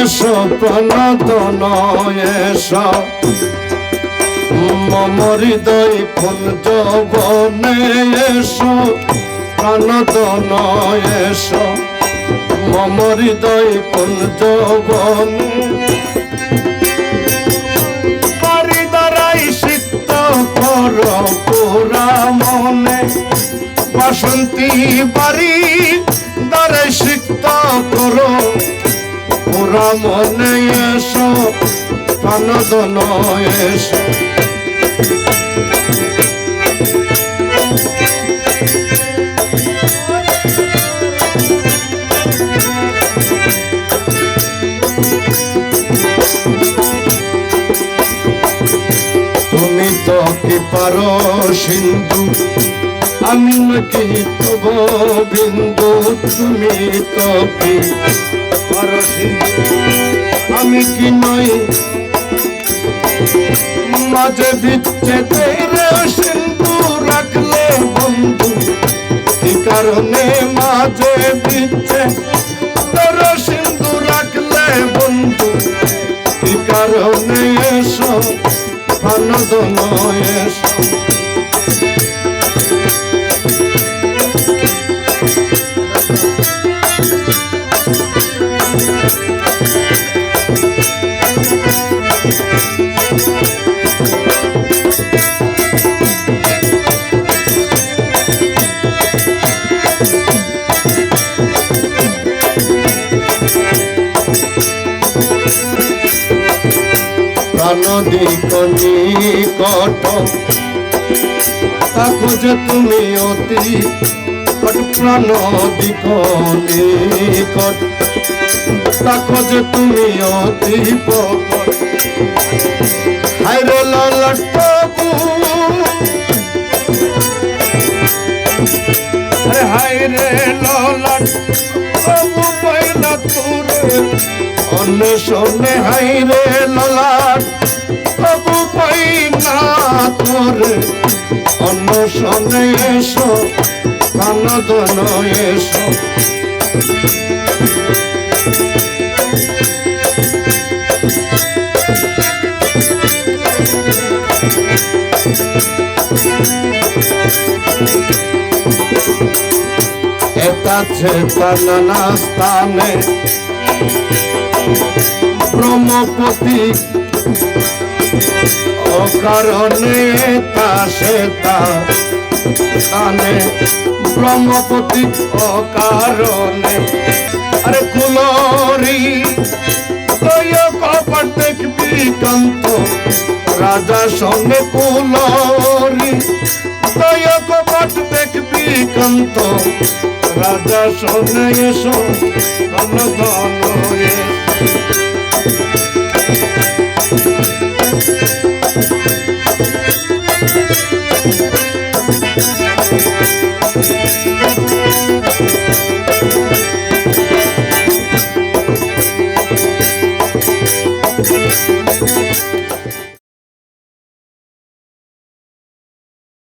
এসো প্রণতন এসো। মম হৃদয় পুঞ্জ বনে এসো প্রাণতন এসো। মম হৃদয় পুঞ্জ বনে বাসন্তী বাড়ি দ্বারাই সিক্ত করো পুরা মনে এসো, প্রাণদন এসো। তুমি তো কি পারো, সিন্ধু? আমি নাকি তব বিন্দু, তুমি তো কি পারো আমি কি নই? মাঝে বিচ্ছেদের সিন্ধু রাখলে বন্ধু। কি কারণে মাঝে বিচ্ছে তোর সিন্ধু রাখলে বন্ধু? কি কারণে এসো? আনন্দন এসো। প্রাণদি নিকট তাকো যে তুমি অতি কট প্রাণ দিক নিকট তাকো যে তুমি অতি পকট আরে হাইরে ললট প্রভু পাইলা তোরে। অন্বেষণে হাইরে ললাট প্রভু না তোরে। অন্বেষণে এসো কানদন এসো। এটাছে নানা স্থানে ব্রহ্মপতি, অকারণে তা সে তা কানে ব্রহ্মপতি, অকারণে। আরে কুলরি কপট দেখবি রাজা সঙ্গে কুলরি কপট দেখবি কান্ত রাজা শোনে এসো ধন ধন